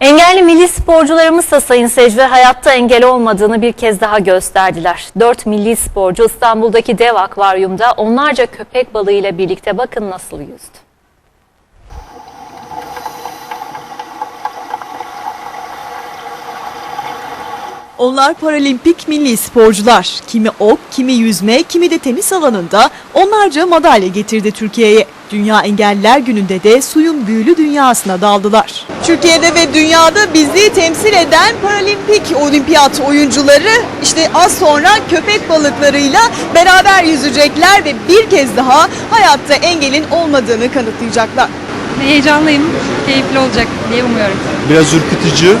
Engelli milli sporcularımız da sayın seyirciler hayatta engel olmadığını bir kez daha gösterdiler. Dört milli sporcu İstanbul'daki dev akvaryumda onlarca köpek balığıyla birlikte bakın nasıl yüzdü. Onlar paralimpik milli sporcular. Kimi ok, kimi yüzme, kimi de tenis alanında onlarca madalya getirdi Türkiye'ye. Dünya Engelliler Günü'nde de suyun büyülü dünyasına daldılar. Türkiye'de ve dünyada bizi temsil eden paralimpik olimpiyat oyuncuları işte az sonra köpek balıklarıyla beraber yüzecekler ve bir kez daha hayatta engelin olmadığını kanıtlayacaklar. Heyecanlıyım, keyifli olacak diye umuyorum. Biraz ürkütücü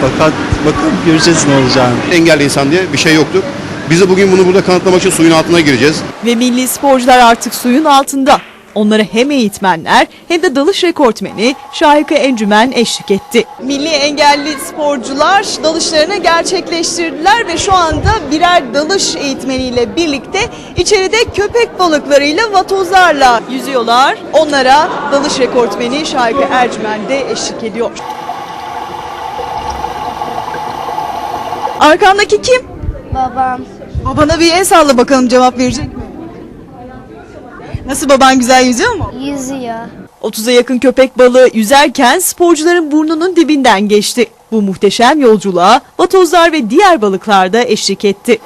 fakat bakalım göreceğiz ne olacağını. engelli insan diye bir şey yoktu. Biz de bugün bunu burada kanıtlamak için suyun altına gireceğiz. Ve milli sporcular artık suyun altında. Onlara hem eğitmenler hem de dalış rekortmeni Şahika Encümen eşlik etti. Milli engelli sporcular dalışlarını gerçekleştirdiler ve şu anda birer dalış eğitmeniyle birlikte içeride köpek balıklarıyla vatozlarla yüzüyorlar. Onlara dalış rekortmeni Şahika Ercümen de eşlik ediyor. Arkandaki kim? Babam. Babana bir el salla bakalım cevap verecek mi? Nasıl baban güzel yüzüyor mu? Yüzüyor. 30'a yakın köpek balığı yüzerken sporcuların burnunun dibinden geçti. Bu muhteşem yolculuğa vatozlar ve diğer balıklar da eşlik etti.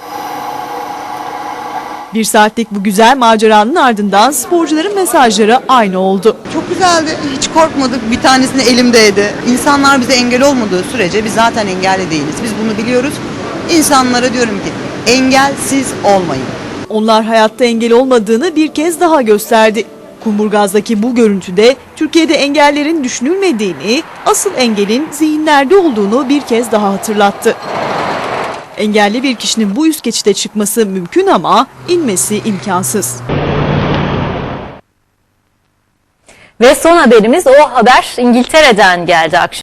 Bir saatlik bu güzel maceranın ardından sporcuların mesajları aynı oldu. Çok güzeldi. Hiç korkmadık. Bir tanesini elimdeydi. İnsanlar bize engel olmadığı sürece biz zaten engelli değiliz. Biz bunu biliyoruz. İnsanlara diyorum ki engelsiz olmayın. Onlar hayatta engel olmadığını bir kez daha gösterdi. Kumburgaz'daki bu görüntüde Türkiye'de engellerin düşünülmediğini, asıl engelin zihinlerde olduğunu bir kez daha hatırlattı. Engelli bir kişinin bu üst geçide çıkması mümkün ama inmesi imkansız. Ve son haberimiz o haber İngiltere'den geldi akşam.